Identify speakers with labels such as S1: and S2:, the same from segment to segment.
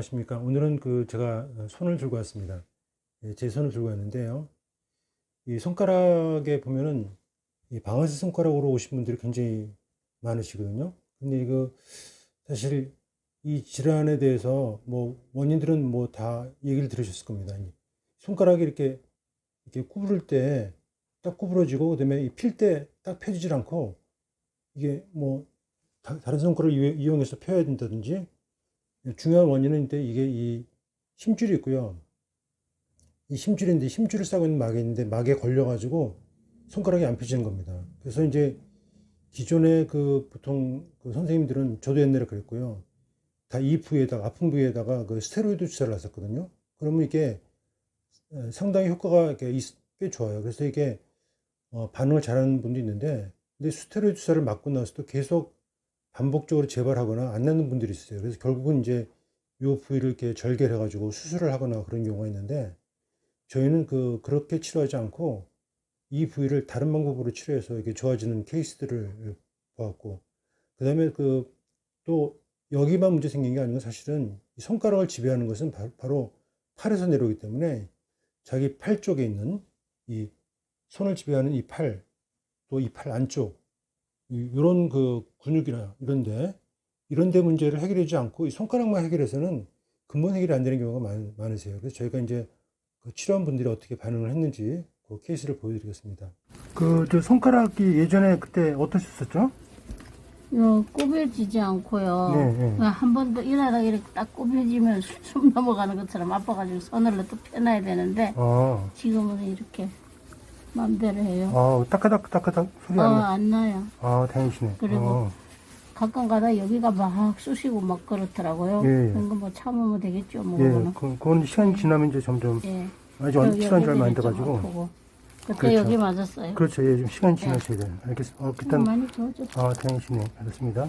S1: 안녕하십니까. 오늘은 그 제가 손을 들고 왔습니다. 예, 제 손을 들고 왔는데요. 이 손가락에 보면은 이 방아쇠 손가락으로 오신 분들이 굉장히 많으시거든요. 근데 이거 사실 이 질환에 대해서 뭐 원인들은 뭐 다 얘기를 들으셨을 겁니다. 이 손가락이 이렇게 이렇게 구부릴 때 딱 구부러지고 그다음에 필 때 딱 펴지질 않고 이게 뭐 다, 른 손가락을 이용- 이용해서 펴야 된다든지 중요한 원인은 이제 이게 이 힘줄이 있고요. 이 힘줄인데 힘줄을 싸고 있는 막이 있는데 막에 걸려가지고 손가락이 안 펴지는 겁니다. 그래서 이제 기존에 그 보통 그 선생님들은 저도 옛날에 그랬고요. 다 이 부위에다가 아픈 부위에다가 그 스테로이드 주사를 놨었거든요. 그러면 이게 에, 상당히 효과가 꽤 좋아요. 그래서 이게 어, 반응을 잘하는 분도 있는데 근데 스테로이드 주사를 맞고 나서도 계속 반복적으로 재발하거나 안 낫는 분들이 있어요. 그래서 결국은 이제 요 부위를 이렇게 절개를 해가지고 수술을 하거나 그런 경우가 있는데 저희는 그 그렇게 치료하지 않고 이 부위를 다른 방법으로 치료해서 이게 좋아지는 케이스들을 보았고 그다음에 그 또 여기만 문제 생긴 게 아니고 사실은 이 손가락을 지배하는 것은 바, 바로 팔에서 내려오기 때문에 자기 팔 쪽에 있는 이 손을 지배하는 이 팔, 또 이 팔 안쪽 이런 그 근육이나 이런데 이런데 문제를 해결하지 않고 이 손가락만 해결해서는 근본 해결이 안 되는 경우가 많, 많으세요. 그래서 저희가 이제 그 치료한 분들이 어떻게 반응을 했는지 그 케이스를 보여드리겠습니다. 그 저 손가락이 예전에 그때 어떠셨었죠?
S2: 이거 꾸며지지 않고요.
S1: 네, 네.
S2: 한 번 더 일하다가 이렇게 딱 꾸며지면 숨 넘어가는 것처럼 아파가지고 손으로 또 펴놔야 되는데
S1: 아,
S2: 지금은 이렇게 마음대로 해요.
S1: 아 따까닥 따까닥 소리
S2: 어,
S1: 안 나.
S2: 안 나요.
S1: 아, 다행이시네.
S2: 그리고
S1: 어,
S2: 가끔 가다 여기가 막 쑤시고 막 그렇더라고요.
S1: 예, 예.
S2: 그런 거 뭐 참으면 되겠죠, 뭐.
S1: 예,
S2: 그거는.
S1: 그, 그건 시간이 지나면 이제 점점
S2: 예.
S1: 아직 치료한 지 얼마
S2: 안좀
S1: 돼가지고.
S2: 아프고. 그때
S1: 그렇죠.
S2: 여기 맞았어요.
S1: 그렇죠. 예, 좀 시간이 지나셔야 돼요. 알겠습니다. 어, 일단
S2: 많이 좋아졌어.
S1: 아, 다행이시네. 알겠습니다.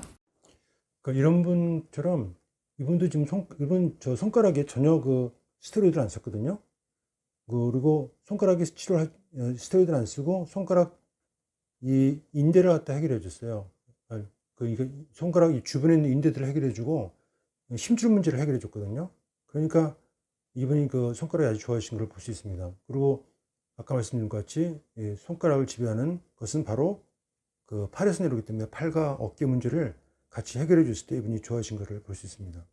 S1: 그러니까 이런 분처럼 이분도 지금 손, 이분 저 손가락에 전혀 그 스테로이드를 안 썼거든요. 그리고 손가락에 치료를, 하- 어, 스테로이드를 안 쓰고 손가락 이 인대를 갖다 해결해 줬어요. 아, 그, 손가락 이 주변에 있는 인대들을 해결해 주고 힘줄 문제를 해결해 줬거든요. 그러니까 이분이 그 손가락이 아주 좋아하신 걸 볼 수 있습니다. 그리고 아까 말씀드린 것 같이 이 손가락을 지배하는 것은 바로 그 팔에서 내려오기 때문에 팔과 어깨 문제를 같이 해결해 줬을 때 이분이 좋아하신 것을 볼 수 있습니다.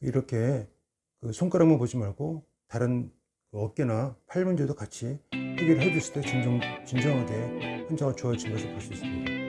S1: 이렇게 그 손가락만 보지 말고 다른 그 어깨나 팔 문제도 같이 해결해 줬을 때 진정, 진정하게 환자가 좋아진 것을 볼 수 있습니다.